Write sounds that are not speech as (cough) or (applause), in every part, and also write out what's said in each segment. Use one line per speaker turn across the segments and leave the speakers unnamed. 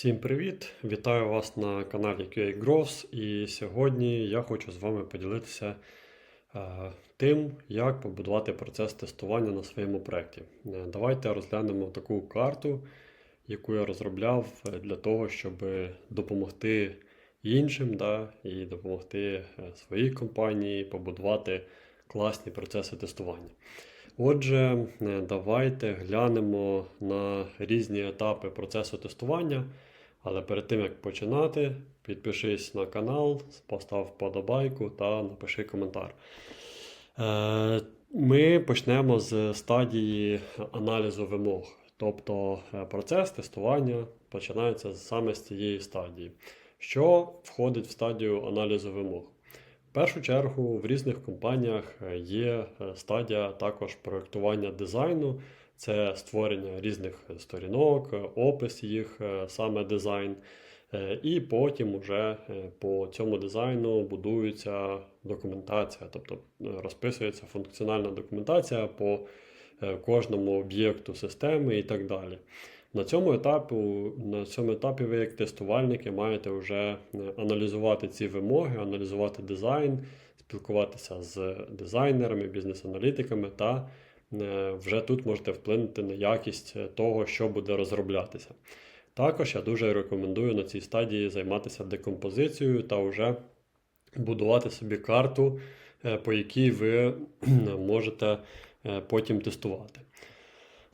Всім привіт! Вітаю вас на каналі QA Growth і сьогодні я хочу з вами поділитися е, тим, як побудувати процес тестування на своєму проєкті. Е, Давайте розглянемо таку карту, яку я розробляв для того, щоб допомогти іншим да, і допомогти е, своїй компанії побудувати класні процеси тестування. Отже, е, давайте глянемо на різні етапи процесу тестування. Але перед тим як починати, підпишись на канал, постав вподобайку та напиши коментар. Е, Ми почнемо з стадії аналізу вимог. Тобто е, процес тестування починається саме з цієї стадії. Що входить в стадію аналізу вимог? В першу чергу в різних компаніях е, є е, стадія також проєктування дизайну, це створення різних сторінок, е, опис їх, саме дизайн. І потім уже по цьому дизайну будується документація, тобто розписується функціональна документація по кожному об'єкту системи і так далі. На цьому етапі, на цьому етапі ви як тестувальники маєте вже е, аналізувати ці вимоги, аналізувати дизайн, спілкуватися з дизайнерами, бізнес-аналітиками та е, вже тут можете вплинути на якість е, того, що буде розроблятися. Також я дуже рекомендую на цій стадії займатися декомпозицією та вже будувати собі карту, по якій ви (clears throat) можете потім тестувати.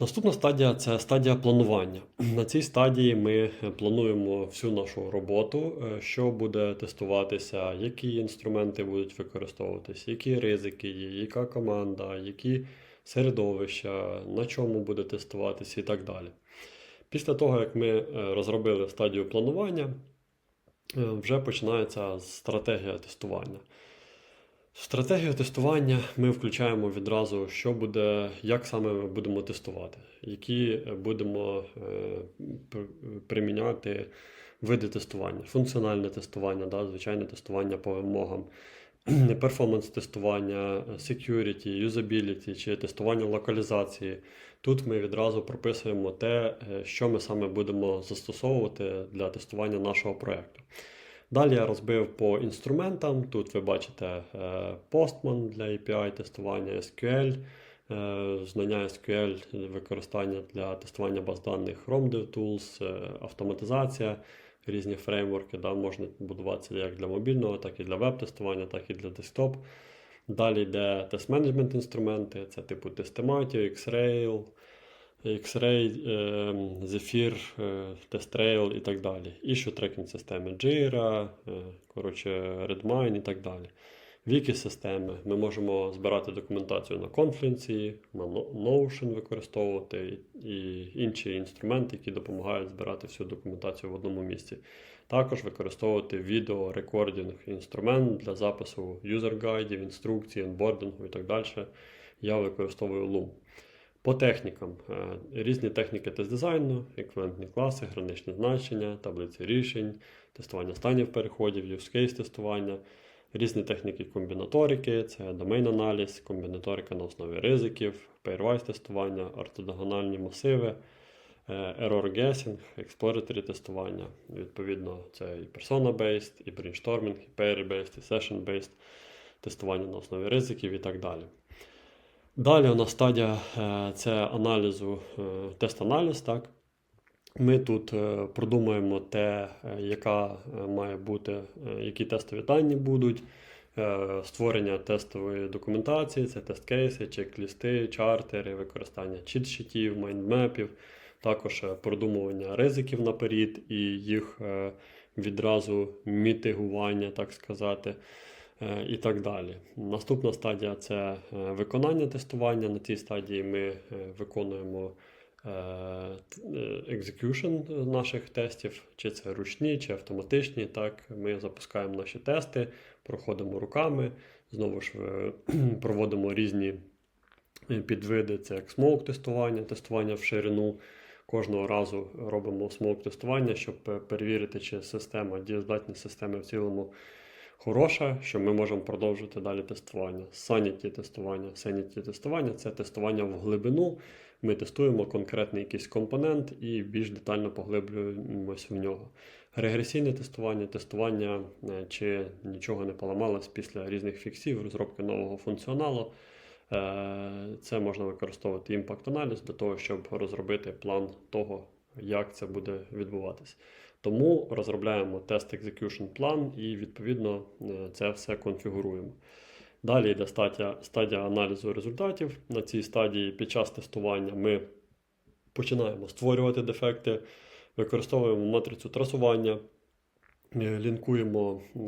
Наступна стадія це стадія планування. На цій стадії ми плануємо всю нашу роботу, е, що буде тестуватися, які інструменти будуть використовуватись, які ризики є, яка команда, які середовища, на чому буде тестуватися і так далі. Після того, як ми е, розробили стадію планування, е, вже починається стратегія тестування. Стратегію тестування ми включаємо відразу, що буде, як саме ми будемо тестувати, які будемо е, пр- приміняти види тестування, функціональне тестування, да, звичайне тестування по вимогам, (clears throat) перформанс тестування, security, юзабіліті чи тестування локалізації. Тут ми відразу прописуємо те, е, що ми саме будемо застосовувати для тестування нашого проєкту. Далі я розбив по інструментам. Тут ви бачите е, Postman для API тестування, SQL, е, знання SQL, використання для тестування баз даних ROM DevTools, е, автоматизація, різні фреймворки. Да, можна будуватися як для мобільного, так і для веб-тестування, так і для десктоп. Далі йде тест-менеджмент інструменти, це типу Testamatic, X-Rail, X-Ray, е, Zephyr, е, TestRail і так далі. Issue трекінг системи Jira, е, коротше, Redmine і так далі. Вікі системи. Ми можемо збирати документацію на Confluence, на Notion використовувати і інші інструменти, які допомагають збирати всю документацію в одному місці. Також використовувати відео-рекордінг інструмент для запису юзер-гайдів, інструкцій, онбордингу і так далі. Я використовую Loom. По технікам. Е, Різні техніки тест-дизайну, еквівалентні класи, граничні значення, таблиці рішень, тестування станів переходів, use case тестування, різні техніки комбінаторики, це домен-аналіз, комбінаторика на основі ризиків, pairwise тестування, ортодогональні масиви, е, error guessing, exploratory тестування. Відповідно, це і persona-based, і brainstorming, і pair-based, і session-based тестування на основі ризиків і так далі. Далі у нас стадія е, це аналізу, е, тест-аналіз. Так? Ми тут е, продумуємо те, яка має бути, які тестові дані будуть, створення тестової документації, це тест-кейси, чек-лісти, чартери, використання чіт-щитів, майндмепів, також продумування ризиків наперед і їх відразу мітигування, так сказати і так далі. Наступна стадія це е, виконання тестування. На цій стадії ми е, виконуємо е, е, execution наших тестів, чи це ручні, чи автоматичні. Так, ми запускаємо наші тести, проходимо руками, знову ж е, (clears throat) проводимо різні е, підвиди, це як smoke тестування, в ширину. Кожного разу робимо smoke тестування, щоб е, перевірити, чи система, дієздатність системи в цілому хороша, що ми можемо продовжити далі тестування. Саніті тестування. Саніті тестування це тестування в глибину. Ми тестуємо конкретний якийсь компонент і більш детально поглиблюємось в нього. Регресійне тестування, тестування, е, чи нічого не поламалось після різних фіксів, розробки нового функціоналу. Е, Це можна використовувати імпакт-аналіз для того, щоб розробити план того, як це буде відбуватись. Тому розробляємо тест execution план і відповідно е, це все конфігуруємо. Далі йде стадія, стадія аналізу результатів. На цій стадії під час тестування ми починаємо створювати дефекти, використовуємо матрицю трасування, е, лінкуємо е,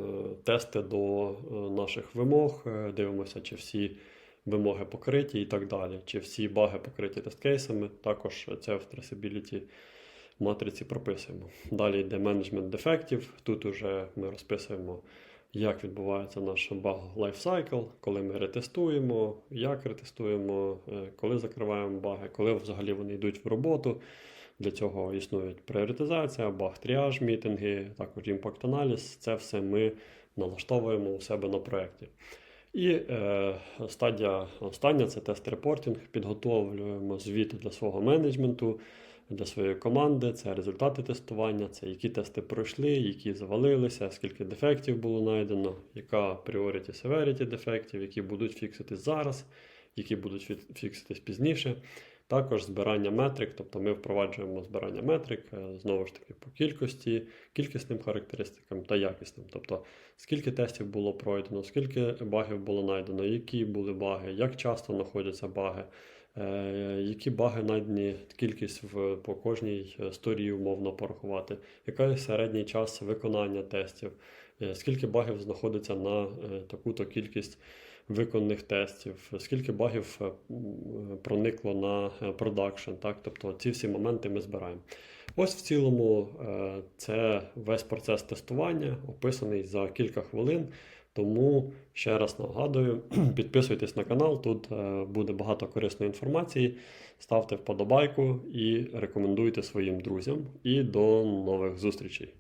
тести до наших вимог, дивимося, чи всі вимоги покриті і так далі, чи всі баги покриті тест-кейсами. Також це в traceability матриці прописуємо. Далі йде менеджмент дефектів. Тут уже ми розписуємо, як відбувається наш баг лайфсайкл, коли ми ретестуємо, як ретестуємо, е, коли закриваємо баги, коли взагалі вони йдуть в роботу. Для цього існують пріоритизація, баг-тріаж, мітинги, також імпакт-аналіз. Це все ми налаштовуємо у себе на проєкті. І е, стадія остання це тест-репортинг. Підготовлюємо звіт для свого менеджменту, для своєї команди. Це результати тестування, це які тести пройшли, які завалилися, скільки дефектів було знайдено, яка priority severity дефектів, які будуть фікситись зараз, які будуть фі- фікситись пізніше. Також збирання метрик, тобто ми впроваджуємо збирання метрик е, знову ж таки по кількості, кількісним характеристикам та якісним. Тобто скільки тестів було пройдено, скільки багів було знайдено, які були баги, як часто знаходяться баги, е, які баги знайдені, кількість в, по кожній е, сторії умовно порахувати, який середній час виконання тестів, скільки багів знаходиться на е, таку-то кількість виконаних тестів, скільки багів е, проникло на е, продакшн? Тобто ці всі моменти ми збираємо. Ось в цілому е, це весь процес тестування, описаний за кілька хвилин. Тому ще раз нагадую, (clears throat) підписуйтесь на канал, тут е, буде багато корисної інформації. Ставте вподобайку і рекомендуйте своїм друзям. І до нових зустрічей!